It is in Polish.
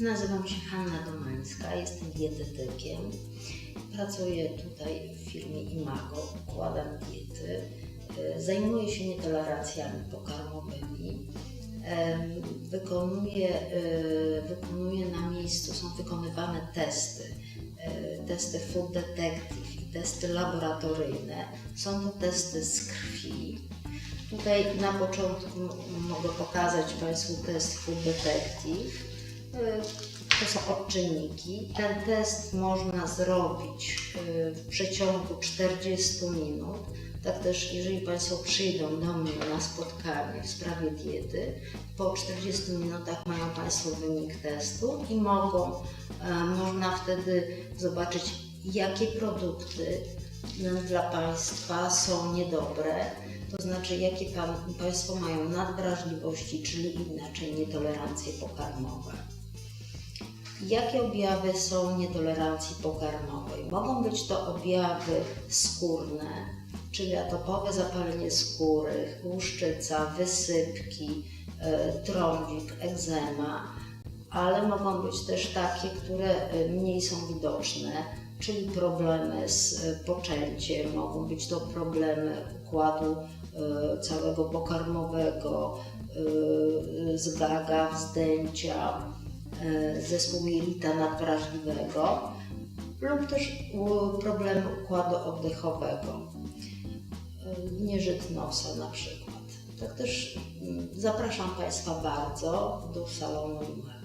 Nazywam się Hanna Domańska, jestem dietetykiem. Pracuję tutaj w firmie Imago, układam diety. E, Zajmuję się nietolerancjami pokarmowymi. Wykonuję, e, wykonuję na miejscu, są wykonywane testy, e, testy Food Detective i testy laboratoryjne. Są to testy z krwi. Tutaj na początku mogę pokazać Państwu test Food Detective. Y, To są odczynniki. Ten test można zrobić y, w przeciągu 40 minut. Tak też, jeżeli Państwo przyjdą do mnie na spotkanie w sprawie diety, po 40 minutach mają Państwo wynik testu i mogą, e, można wtedy zobaczyć, jakie produkty y, dla Państwa są niedobre, to znaczy jakie pan, Państwo mają nadwrażliwości, czyli inaczej nietolerancje pokarmowe. Jakie objawy są nietolerancji pokarmowej? Mogą być to objawy skórne, czyli atopowe zapalenie skóry, łuszczyca, wysypki, e, trądzik, egzema, ale mogą być też takie, które e, mniej są widoczne, czyli problemy z e, poczęciem, mogą być to problemy układu całego pokarmowego, zgaga, wzdęcia, zespół jelita nadwrażliwego lub też problemy układu oddechowego, e, nieżyt nosa na przykład. Tak też mm, zapraszam Państwa bardzo do salonu numer